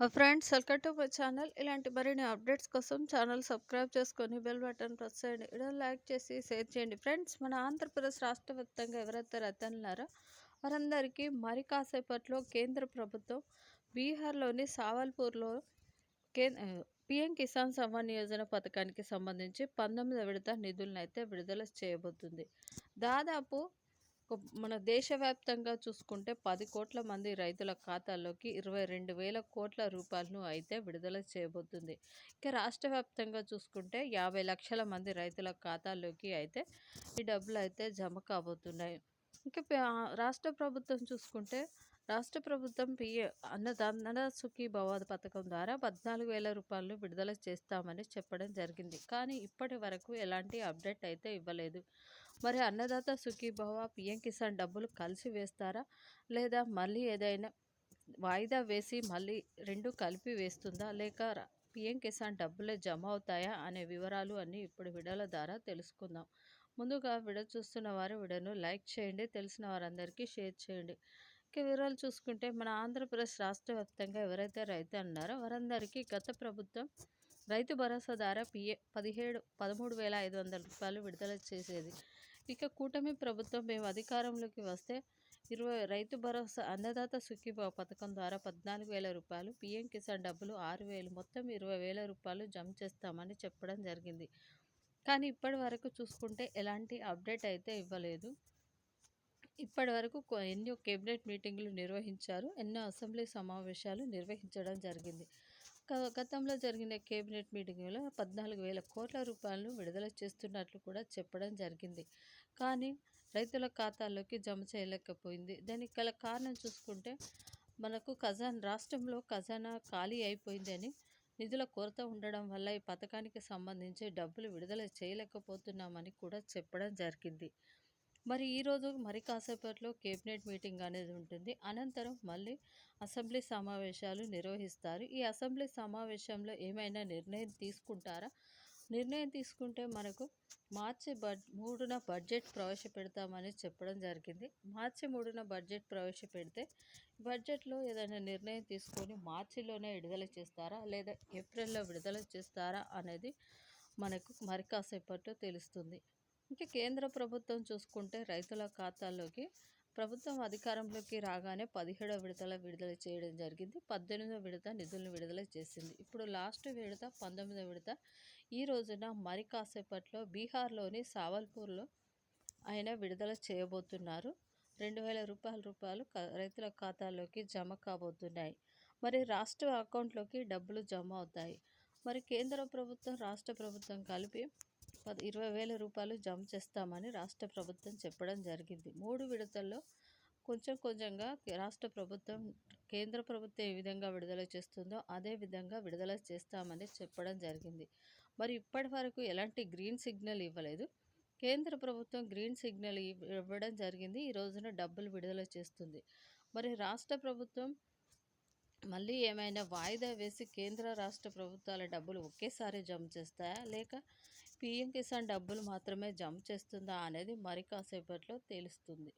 Friends welcome to my channel ఇలాంటి మరిన్ని updates కోసం ఛానల్ సబ్స్క్రైబ్ చేసుకొని బెల్ బటన్ ప్రెస్ చేయండి. ఇలా లైక్ చేసి షేర్ చేయండి. ఫ్రెండ్స్ మన ఆంధ్రప్రదేశ్ రాష్ట్ర వ్యాప్తంగా ఎవరైతే రద్దన్నారో వారందరికీ మరి కాసేపట్లో కేంద్ర ప్రభుత్వం బీహార్లోని సావల్పూర్లో కే పిఎం కిసాన్ సమ్మాన్ యోజన పథకానికి సంబంధించి పంతొమ్మిది విడత నిధులను అయితే విడుదల చేయబోతుంది. దాదాపు మన దేశవ్యాప్తంగా చూసుకుంటే పది కోట్ల మంది రైతుల ఖాతాల్లోకి ఇరవై రెండు వేల కోట్ల రూపాయలను అయితే విడుదల చేయబోతుంది. ఇక రాష్ట్ర వ్యాప్తంగా చూసుకుంటే యాభై లక్షల మంది రైతుల ఖాతాల్లోకి అయితే ఈ డబ్బులు అయితే జమ కాబోతున్నాయి. ఇంకా రాష్ట్ర ప్రభుత్వం చూసుకుంటే రాష్ట్ర ప్రభుత్వం పిఏ అన్నదాన సుఖీ భవాద్ పథకం ద్వారా పద్నాలుగు వేల రూపాయలు విడుదల చేస్తామని చెప్పడం జరిగింది. కానీ ఇప్పటి వరకు ఎలాంటి అప్డేట్ అయితే ఇవ్వలేదు. మరి అన్నదాత సుఖీభవ పిఎం కిసాన్ డబ్బులు కలిసి వేస్తారా? లేదా మళ్ళీ ఏదైనా వాయిదా వేసి మళ్ళీ రెండు కలిపి వేస్తుందా? లేక పిఎం కిసాన్ డబ్బులే జమ అవుతాయా? అనే వివరాలు అన్నీ ఇప్పుడు విడల ద్వారా తెలుసుకుందాం. ముందుగా విడ చూస్తున్న వారు విడను లైక్ చేయండి తెలిసిన వారందరికీ షేర్ చేయండి. ఇక వివరాలు చూసుకుంటే మన ఆంధ్రప్రదేశ్ రాష్ట్ర వ్యాప్తంగా ఎవరైతే రైతు అన్నారో వారందరికీ గత ప్రభుత్వం రైతు భరోసా ద్వారా పిఏ పదిహేడు పదమూడు వేల ఐదు వందల రూపాయలు విడుదల చేసేది. ఇక కూటమి ప్రభుత్వం మేము అధికారంలోకి వస్తే ఇరవై రైతు భరోసా అన్నదాత సుఖీభావ పథకం ద్వారా పద్నాలుగు వేల రూపాయలు పిఎం కిసాన్ డబ్బులు ఆరు వేలు మొత్తం ఇరవై వేల రూపాయలు జమ చేస్తామని చెప్పడం జరిగింది. కానీ ఇప్పటి వరకు చూసుకుంటే ఎలాంటి అప్డేట్ అయితే ఇవ్వలేదు. ఇప్పటి వరకు ఎన్నో కేబినెట్ మీటింగులు నిర్వహించారు. ఎన్నో అసెంబ్లీ సమావేశాలు నిర్వహించడం జరిగింది. గతంలో జరిగిన కేబినెట్ మీటింగ్లో పద్నాలుగు వేల కోట్ల రూపాయలను విడుదల చేస్తున్నట్లు కూడా చెప్పడం జరిగింది. కానీ రైతుల ఖాతాల్లోకి జమ చేయలేకపోయింది. దానికి గల కారణం చూసుకుంటే మనకు ఖజాన్ రాష్ట్రంలో ఖజానా ఖాళీ అయిపోయిందని నిధుల కొరత ఉండడం వల్ల ఈ పథకానికి సంబంధించి డబ్బులు విడుదల చేయలేకపోతున్నామని కూడా చెప్పడం జరిగింది. మరి ఈరోజు మరి కాసేపట్లో కేబినెట్ మీటింగ్ అనేది ఉంటుంది. అనంతరం మళ్ళీ అసెంబ్లీ సమావేశాలు నిర్వహిస్తారు. ఈ అసెంబ్లీ సమావేశంలో ఏమైనా నిర్ణయం తీసుకుంటారా? నిర్ణయం తీసుకుంటే మనకు మార్చి బడ్ మూడున బడ్జెట్ ప్రవేశపెడతామని చెప్పడం జరిగింది. మార్చి మూడున బడ్జెట్ ప్రవేశపెడితే బడ్జెట్లో ఏదైనా నిర్ణయం తీసుకొని మార్చిలోనే విడుదల చేస్తారా? లేదా ఏప్రిల్లో విడుదల చేస్తారా? అనేది మనకు మరి కాసేపట్లో తెలుస్తుంది. ఇంకా కేంద్ర ప్రభుత్వం చూసుకుంటే రైతుల ఖాతాల్లోకి ప్రభుత్వం అధికారంలోకి రాగానే పదిహేడవ విడతల విడుదల చేయడం జరిగింది. పద్దెనిమిదో విడత నిధులను విడుదల చేసింది. ఇప్పుడు లాస్ట్ విడత పంతొమ్మిదవ విడత. ఈ రోజున మరి కాసేపట్లో బీహార్లోని సావల్పూర్లో ఆయన విడుదల చేయబోతున్నారు. రెండు వేల రూపాయల రూపాయలు రైతుల ఖాతాల్లోకి జమ కాబోతున్నాయి. మరి రాష్ట్ర అకౌంట్లోకి డబ్బులు జమ అవుతాయి. మరి కేంద్ర ప్రభుత్వం రాష్ట్ర ప్రభుత్వం కలిపి ఇరవై వేల రూపాయలు జమ చేస్తామని రాష్ట్ర ప్రభుత్వం చెప్పడం జరిగింది. మూడు విడతల్లో కొంచెం కొంచెంగా రాష్ట్ర ప్రభుత్వం కేంద్ర ప్రభుత్వం ఏ విధంగా విడుదల చేస్తుందో అదే విధంగా విడుదల చేస్తామని చెప్పడం జరిగింది. మరి ఇప్పటి వరకు ఎలాంటి గ్రీన్ సిగ్నల్ ఇవ్వలేదు. కేంద్ర ప్రభుత్వం గ్రీన్ సిగ్నల్ ఇవ్వడం జరిగింది. ఈ రోజున డబ్బులు విడుదల చేస్తుంది. మరి రాష్ట్ర ప్రభుత్వం మళ్ళీ ఏమైనా వాయిదా వేసి కేంద్ర రాష్ట్ర ప్రభుత్వాల డబ్బులు ఒకేసారి జమ చేస్తాయా? లేక పీఎం కిసాన్ డబ్బులు మాత్రమే జమ చేస్తుందా అనేది మరి కాసేపట్లో తెలుస్తుంది.